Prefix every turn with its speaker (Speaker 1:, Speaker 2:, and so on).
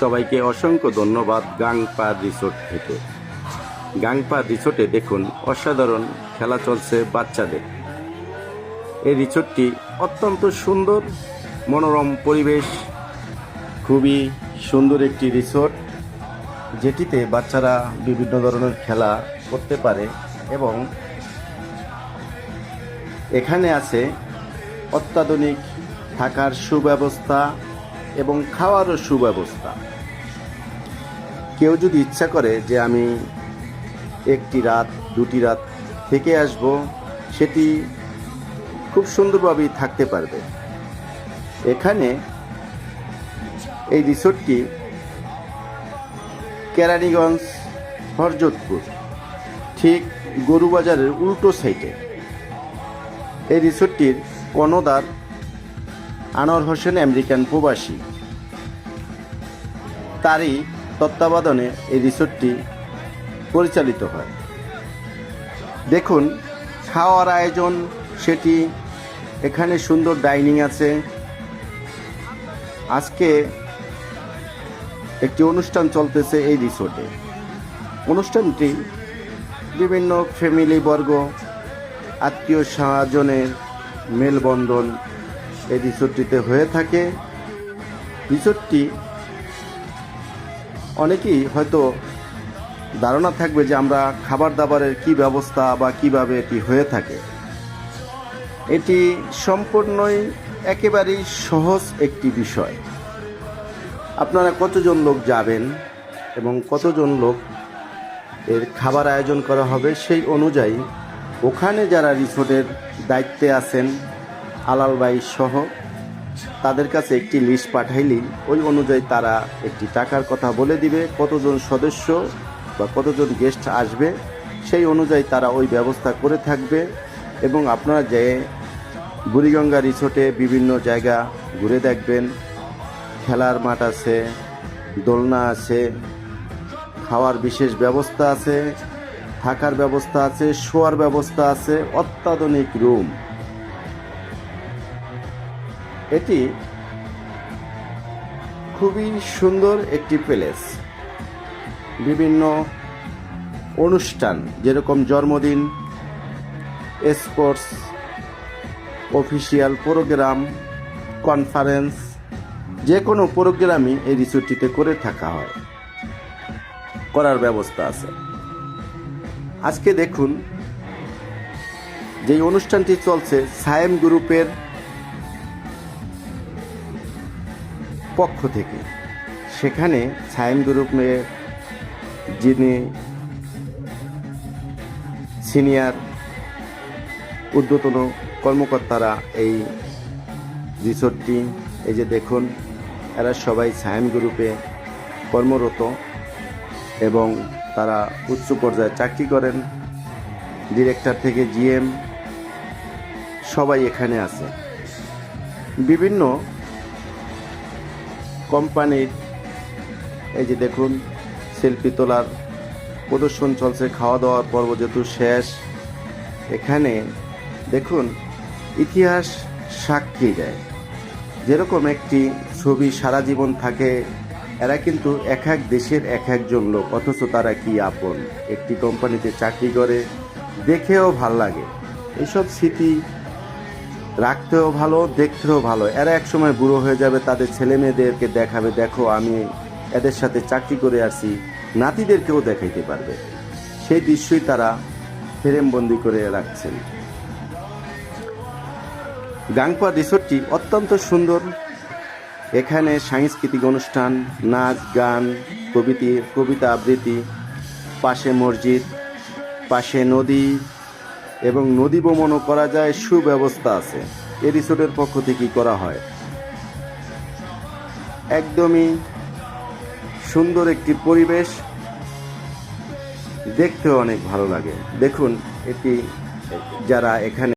Speaker 1: সবাইকে অসংখ্য ধন্যবাদ গাংপা রিসোর্ট থেকে। গাংপা রিসোর্টে দেখুন, অসাধারণ খেলা চলছে বাচ্চাদের। এই রিসোর্টটি অত্যন্ত সুন্দর, মনোরম পরিবেশ, খুবই সুন্দর একটি রিসোর্ট, যেটিতে বাচ্চারা বিভিন্ন ধরনের খেলা করতে পারে এবং এখানে আছে অত্যাধুনিক থাকার সুব্যবস্থা এবং খাওয়ারও সুব্যবস্থা। কেউ যদি ইচ্ছা করে যে আমি একটি রাত, দুটি রাত থেকে আসব, সেটি খুব সুন্দরভাবেই থাকতে পারবে। এখানে এই রিসোর্টটি কেরানীগঞ্জ, হরজতপুর, ঠিক গরুবাজারের উল্টো সাইডে। এই রিসোর্টটির কর্ণধার আনোয়ার হোসেন আমেরিকান প্রবাসী। তারই তত্ত্বাবধানে এই রিসোর্টটি পরিচালিত হয়। দেখুন, খাওয়ার আয়োজন, সেটি এখানে সুন্দর ডাইনিং আছে। আজকে একটি অনুষ্ঠান চলতেছে এই রিসোর্টে। অনুষ্ঠানটি বিভিন্ন ফ্যামিলি বর্গ, আত্মীয় স্বজনের মেলবন্ধন এই রিসোর্টটিতে হয়ে থাকে। রিসোর্টটি অনেকেই হয়তো ধারণা থাকবে যে আমরা খাবার দাবারের কি ব্যবস্থা বা কীভাবে এটি হয়ে থাকে। এটি সম্পূর্ণই একেবারেই সহজ একটি বিষয়। আপনারা কতজন লোক যাবেন এবং কতজন লোক এর খাবার আয়োজন করা হবে সেই অনুযায়ী ওখানে যারা রিসোর্টের দায়িত্বে আছেন আলালবাই সহ তাদের কাছে একটি লিস্ট পাঠাইলেই ওই অনুযায়ী তারা একটি টাকার কথা বলে দিবে, কতজন সদস্য বা কতজন গেস্ট আসবে, সেই অনুযায়ী তারা ওই ব্যবস্থা করে থাকবে এবং আপনারা যে বুড়িগঙ্গা রিসোর্টে বিভিন্ন জায়গা ঘুরে দেখবেন। খেলার মাঠ আছে, দোলনা আছে, খাওয়ার বিশেষ ব্যবস্থা আছে, থাকার ব্যবস্থা আছে, শোয়ার ব্যবস্থা আছে, অত্যাধুনিক রুম। এটি খুবই সুন্দর একটি প্যালেস। বিভিন্ন অনুষ্ঠান, যেরকম জন্মদিন, স্পোর্টস, অফিসিয়াল প্রোগ্রাম, কনফারেন্স যে কোনো প্রোগ্রামই এই রিসোর্টটিতে করে থাকা হয়। করার ব্যবস্থা আছে। আজকে দেখুন যে অনুষ্ঠানটি চলছে, সায়েম গ্রুপের পক্ষ থেকে। সেখানে সায়েম গ্রুপে যিনি সিনিয়র ঊর্ধ্বতন কর্মকর্তারা এই রিসোর্টটি এই যে দেখুন, এরা সবাই সায়েম গ্রুপে কর্মরত এবং তারা উচ্চ পর্যায়ে চাকরি করেন। ডিরেক্টর থেকে জিএম সবাই এখানে আছে। বিভিন্ন কোম্পানির, এই যে দেখুন, সেলফি তোলার প্রদর্শন চলছে খাওয়া দাওয়ার পর্ব যেহেতু শেষ। এখানে দেখুন, ইতিহাস সাক্ষী দেয়। যেরকম একটি ছবি সারা জীবন থাকে, এরা কিন্তু এক এক দেশের এক একজন লোক, অথচ তারা কি আপন? একটি কোম্পানিতে চাকরি করে, দেখেও ভালো লাগে। এইসব স্মৃতি রাখতেও ভালো, দেখতেও ভালো। এরা একসময় বুড়ো হয়ে যাবে, তাদের ছেলে মেয়েদেরকে দেখাবে, দেখো আমি এদের সাথে চাকরি করে আসি, নাতিদেরকেও দেখাইতে পারবে। সেই দৃশ্যই তারা ফ্রেমবন্দি করে রাখছেন। গাংপা রিসোর্টটি অত্যন্ত সুন্দর। এখানে সাংস্কৃতিক অনুষ্ঠান, নাচ, গান কবিতি কবিতা, আবৃত্তি, পাশে মসজিদ, পাশে নদী এবং নদী ভ্রমণও করা যায়, সুব্যবস্থা আছে। এ রিসোর্টের পক্ষ থেকেই করা হয়? একদমই সুন্দর একটি পরিবেশ। দেখতেও অনেক ভালো লাগে। দেখুন, এটি যারা এখানে